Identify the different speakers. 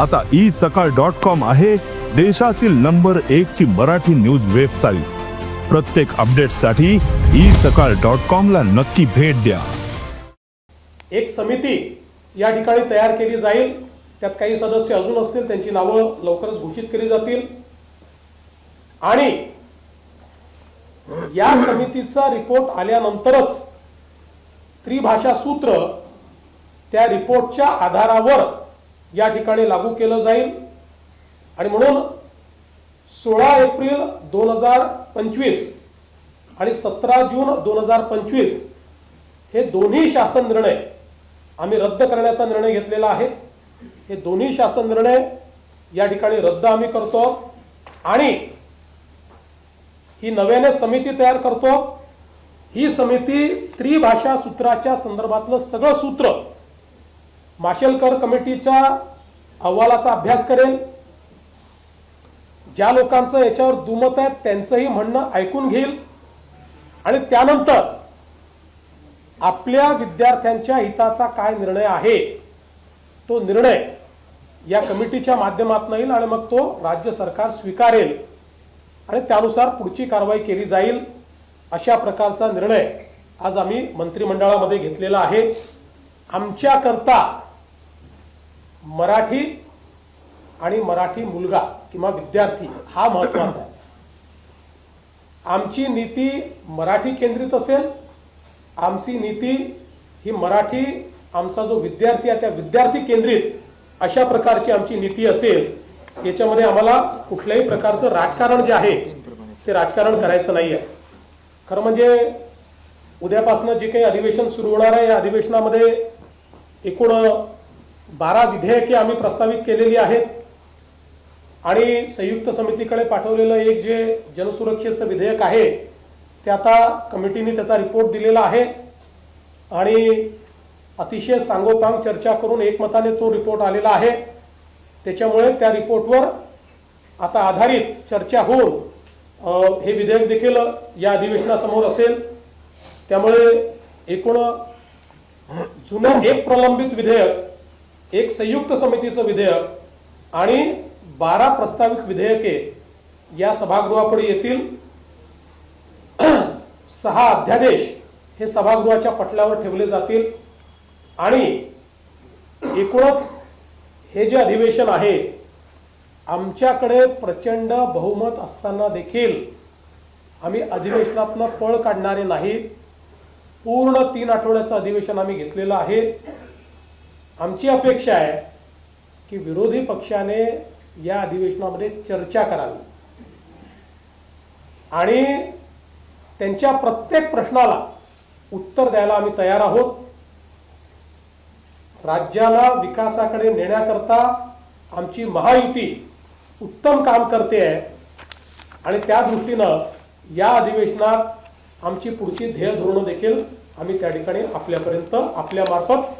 Speaker 1: आता ई सकाळ dot com आहे देशातील नंबर एक ची मराठी न्यूज वेबसाईट. प्रत्येक अपडेटसाठी ई सकाळ डॉट कॉम ला नक्की भेट द्या.
Speaker 2: एक समिती या ठिकाणी तयार केली जाईल. त्यात काही सदस्य अजून असतील त्यांची नावं लवकरच घोषित केली जातील. आणि या समितीचा रिपोर्ट आल्यानंतरच त्रिभाषा सूत्र त्या रिपोर्टच्या आधारावर या ठिकाणी लागू केलं जाईल. आणि म्हणून सोळा एप्रिल दोन हजार पंचवीस आणि सतरा जून दोन हजार पंचवीस हे दोन्ही शासन निर्णय आम्ही रद्द करण्याचा निर्णय घेतलेला आहे. हे दोन्ही शासन निर्णय या ठिकाणी रद्द आम्ही करतो आणि ही नव्याने समिती तयार करतो. ही समिती त्रिभाषा सूत्राच्या संदर्भातलं सगळं सूत्र माशेलकर कमिटीच्या अहवालाचा अभ्यास करेल. ज्या लोकांचं याच्यावर दुमत आहे त्यांचंही म्हणणं ऐकून घेईल. आणि त्यानंतर आपल्या विद्यार्थ्यांच्या हिताचा काय निर्णय आहे तो निर्णय या कमिटीच्या माध्यमातून येईल आणि मग तो राज्य सरकार स्वीकारेल. आणि त्यानुसार पुढची कारवाई केली जाईल अशा प्रकारचा निर्णय आज आम्ही मंत्रिमंडळामध्ये घेतलेला आहे. आमच्याकरता मराठी आणि मराठी मुलगा किंवा विद्यार्थी हा महत्त्वाचा आहे. आमची नीती मराठी केंद्रित असेल आमची नीती ही मराठी आमचा जो विद्यार्थी आहे त्या विद्यार्थी केंद्रित अशा प्रकारची आमची नीती असेल याच्यामध्ये आम्हाला कुठल्याही प्रकारचं राजकारण जे आहे ते राजकारण करायचं नाही आहे खरं म्हणजे उद्यापासून जे काही अधिवेशन सुरू होणार आहे या अधिवेशनामध्ये एकूण बारा विधेयके आम्ही प्रस्तावित केलेली आहेत. आणि संयुक्त समितीकडे पाठवलेलं एक जे जलसुरक्षेचं विधेयक आहे ते आता कमिटीने त्याचा रिपोर्ट दिलेला आहे. आणि अतिशय सांगोपांग चर्चा करून एकमताने तो रिपोर्ट आलेला आहे. त्याच्यामुळे त्या रिपोर्टवर आता आधारित चर्चा होऊन हे विधेयक देखील या अधिवेशनासमोर असेल. त्यामुळे एकूण जुनं एक प्रलंबित विधेयक एक संयुक्त समितीचं विधेयक आणि बारा प्रस्तावित विधेयके या सभागृहापुढे येतील. सहा अध्यादेश हे सभागृहाच्या पटलावर ठेवले जातील. आणि एकूणच हे जे अधिवेशन आहे आमच्याकडे प्रचंड बहुमत असताना देखील आम्ही अधिवेशनातनं पळ काढणारे नाही. पूर्ण तीन आठवड्याचं अधिवेशन आम्ही घेतलेलं आहे. आमची अपेक्षा आहे की विरोधी पक्षाने या अधिवेशनामध्ये चर्चा करावी. आणि त्यांच्या प्रत्येक प्रश्नाला उत्तर द्यायला आम्ही तयार आहोत. राज्याला विकासाकडे नेण्याकरता आमची महायुती उत्तम काम करते आहे. आणि त्या दृष्टीनं या अधिवेशनात आमची पुढची ध्येय धोरणं देखील आम्ही त्या ठिकाणी आपल्यापर्यंत आपल्या मार्फत